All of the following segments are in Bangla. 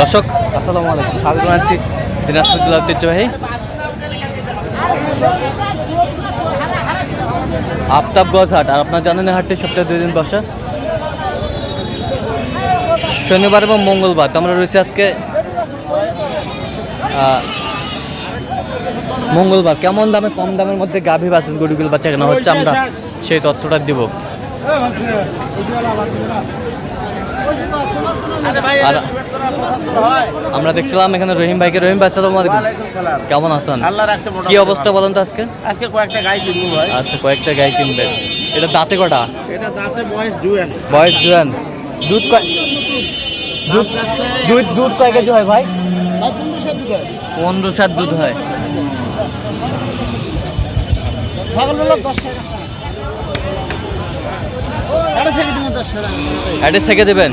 দর্শক, আসসালামু আলাইকুম। স্বাগত জানাচ্ছি দিনাজপুর জেলা ঐতিহ্যবাহী আফতাবগঞ্জ হাট। আর আপনার জানেন হাটটি সপ্তাহে দুই দিন বসে। শনিবার এবং মঙ্গলবার তো আমরা রয়েছি আজকে মঙ্গলবার। কেমন দামে, কম দামের মধ্যে গাভী বাছুর, গরুগুলো বাচ্চা কেনা হচ্ছে আমরা সেই তথ্যটা দিব। আর আমরা দেখছিলাম এখানে রহিম ভাইকে। রহিম ভাই আলাইকুম। কেমন আছেন? কি অবস্থা বলেন তো আজকে? আজকে কয়েকটা গাই কিনবো ভাই। আচ্ছা কয়েকটা গাই কিনবেন এটা দাঁতে কটা? এটা দাঁতে বয়স জুয়েন বয়স জুয়ান দুধ কয় দুধ দুধ দুধ কয় কেজি হয় ভাই? পনেরো সাত দুধ হয়। অ্যাড্রেস থেকে দেবেন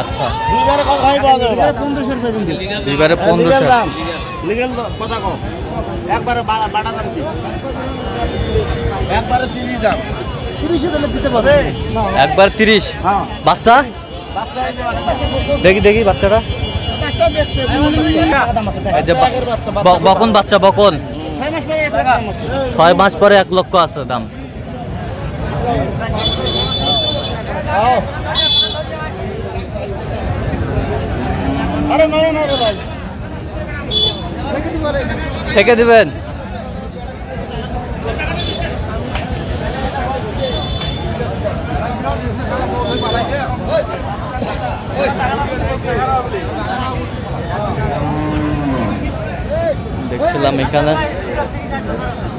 আচ্ছা। দুইবারে কত ভাই পাওয়া যাবে? পনেরোশো রুপিয়ে বিল দুইবারে পনেরোশো। দাম। লিগেল কথা কম একবারে বাটা দাম কি? একবারে তিরিশ দাম। তিরিশে দিলে দিতে পারবে। একবার তিরিশ। হ্যাঁ। বাচ্চা? বাচ্চা এই বাচ্চা। দেখি দেখি বাচ্চাটা। বাচ্চা দেখছে দাম আছে এই যে বা- বকন বাচ্চা বকন। ছয় মাস পরে এক লাখ দাম আছে। ছয় মাস পরে এক লক্ষ আছে দাম আরে নয় নয় রে ভাই দেখে দিবো রে থেকে দিবেন। দেখছিলাম এখানে।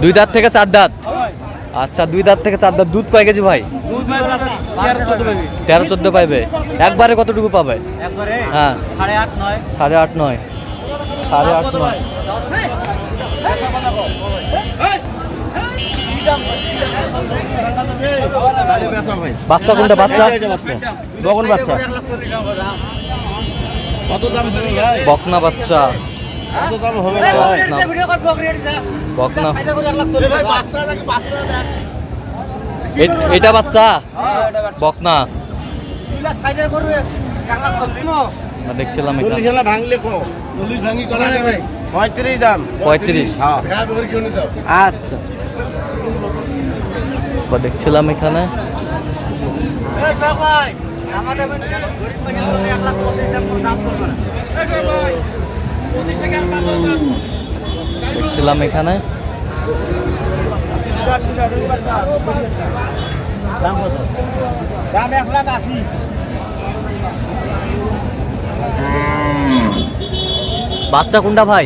দুই দাঁত থেকে চার দাঁত। আচ্ছা দুই দাঁত থেকে চার দাঁত। দুধ কয় কেজি ভাই? তেরো চোদ্দ পাইবে। একবারে কতটুকু পাবে? হ্যাঁ। সাড়ে আট নয়। সাড়ে আট নয়। বাচ্চা কোনটা? বাচ্চা? বকনা বাচ্চা। বকনা বাচ্চা। এটা বাচ্চা? বকনা আমরা দেখছিলাম পঁয়ত্রিশ দাম। পঁয়ত্রিশ। হ্যাঁ। আচ্ছা। আমরা দেখছিলাম এখানে। দেখছিলাম এখানে। বাচ্চা কোনটা ভাই?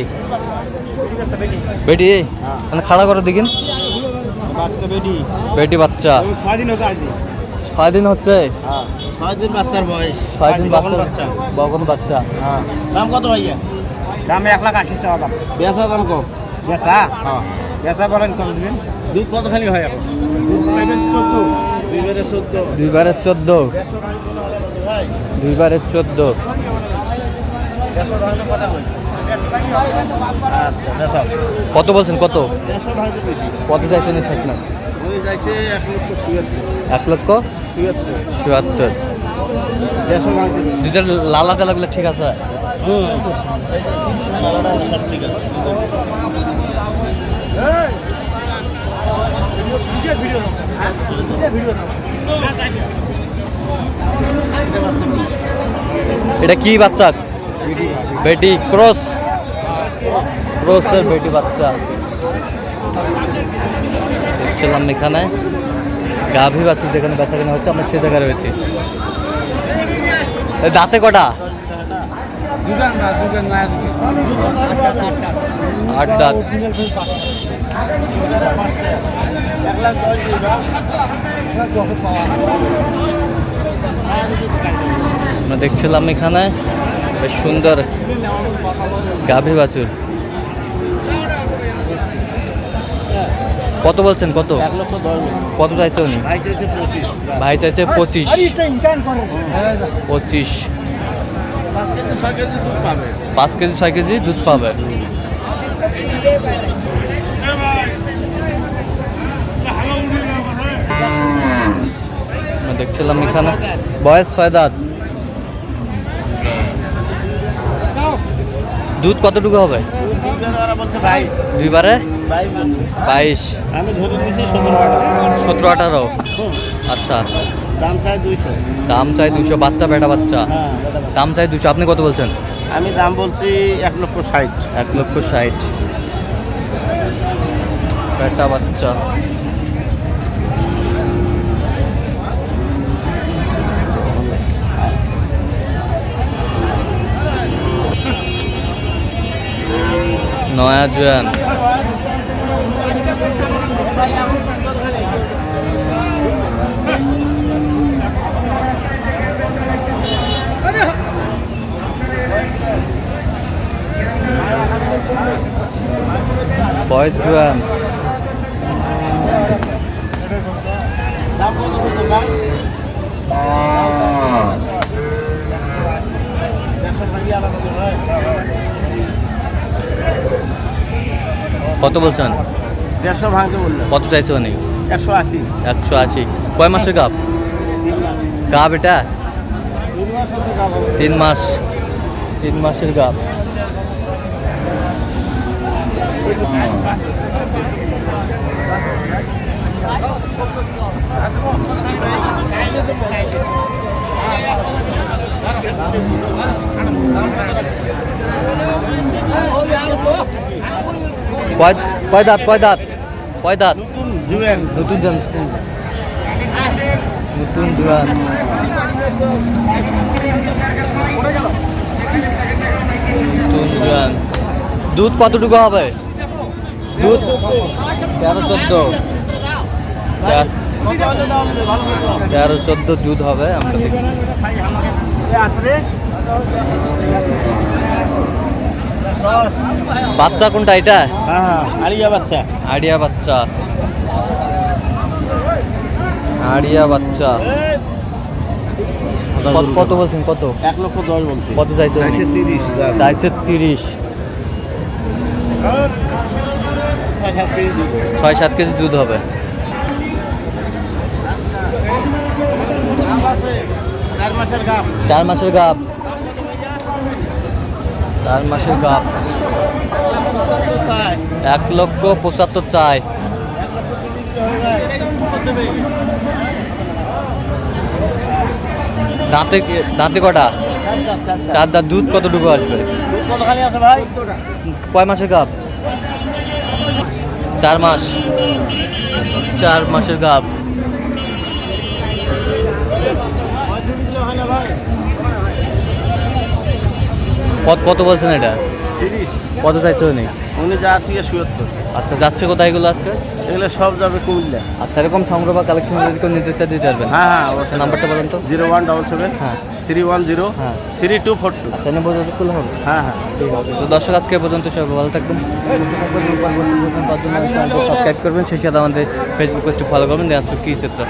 বেটি? মানে খাড়া করে দেখিন। বাচ্চা বেটি বাচ্চা। ছয় দিন হচ্ছে? ছয় দিন বাচ্চার বয়স। ছয় দিন বাচ্চা। বাচ্চা। হ্যাঁ। দাম কত ভাইয়া? দাম এক লাখ আশি চাওয়া দাম। বেচা দাম কম। বেচা? হ্যাঁ। বেচা বলেন কত দিবেন দুধ কত খালি হয় এখন? দুধ পাইবেন চোদ্দ। দুইবারে চোদ্দ। দুইবারের চোদ্দ। ভাই দুইবারের চোদ্দ। কত বলছেন কত? কত চাইছেন ষাট না এক লক্ষ চুয়াত্তর। দুইটা লালা কালাগুলো ঠিক আছে? এটা কি বাচ্চা? বেটি ক্রস। ক্রসের বেটি বাচ্চা। দেখছিলাম এখানে। গাভী বাচ্চা যেখানে বাচ্চা কেনা হচ্ছে, আমরা সে জায়গায় রয়েছি। দাঁতে কটা? দুগান না দুগান না আট দাঁত এক লাখ দশ দিবা আমরা দেখছিলাম এখানে বেশ সুন্দর গাভী বাছুর। কত বলছেন কত? কত চাইছে উনি? ভাই চাইছে পঁচিশ। ভাই চাইছে পঁচিশ। পঁচিশ। পাঁচ কেজি ছয় কেজি দুধ পাবে। দেখছিলাম এখানে। বয়স ছয় দাঁত। দুধ কতটুকু হবে? দুইবারে? বাইশ। সতেরো আঠারো। আচ্ছা। দাম চাই দুইশো। দাম চাই দুশো বাচ্চা বেটা বাচ্চা? হ্যাঁ দাম চাই দুশো আপনি কত বলছেন? আমি দাম বলছি এক লক্ষ ষাট। এক লক্ষ ষাট। বেটা বাচ্চা। নয়া জোয়ান বয়স জোয়ান কত বলছেন? দেড়শো ভাঙতে বলল। কত চাইছে উনি? একশো আশি। একশো আশি। কয় মাসের গাপ গাপ এটা? তিন মাস তিন মাসের গাপ কয় কয় দাঁত কয় দাঁত? কয় দাঁত? জুয়েন। নতুন জান নতুন দুরান নতুন দুরান দুধ কতটুকু হবে? দুধ? তেরো চোদ্দ। তেরো চোদ্দ দুধ হবে আমরা দেখি। বাচ্চা কোনটা এটা? হ্যাঁ হ্যাঁ বাচ্চা। আড়িয়া বাচ্চা। আড়িয়া বাচ্চা। কত- কত বলছেন? কত এক লক্ষ দশ বলছি। কত চাইছে? তিরিশ চাইছে তিরিশ। ছয় সাত কেজি দুধ। হবে। চার মাসের গাব চার মাসের গাপ চার মাসের গাপ এক লক্ষ পঁচাত্তর চাই। দাঁতে দাঁতে কটা? চার দাঁত, দুধ কতটুকু আসবে? কয় মাসের গাপ চার মাস। চার মাসের গাপ কত কত বলছেন এটা? কত চাইছে উনি? উনি যা আছে সুয়াত্তর আচ্ছা যাচ্ছে কোথায় এগুলো আজকে? এগুলো সব যাবে কুমিল্লা। আচ্ছা এরকম সংগ্রহ বা কালেকশন যদি কেউ নিতে চাই দিতে পারবেন। হ্যাঁ হ্যাঁ আচ্ছা নাম্বারটা বলেন তো। জিরো ওয়ান ডবল সেভেন হ্যাঁ। থ্রি ওয়ান জিরো হ্যাঁ। Three two four two. আচ্ছা নেব যতক্ষণ হবে। হ্যাঁ হ্যাঁ। ঠিক আছে তো দর্শক আজকে পর্যন্ত সবাই ভালো থাকবেন। সাবস্ক্রাইব করবেন। সেই সাথে আমাদের ফেসবুক পেজটি ফলো করবেন। দিনাজপুর কি চিত্র।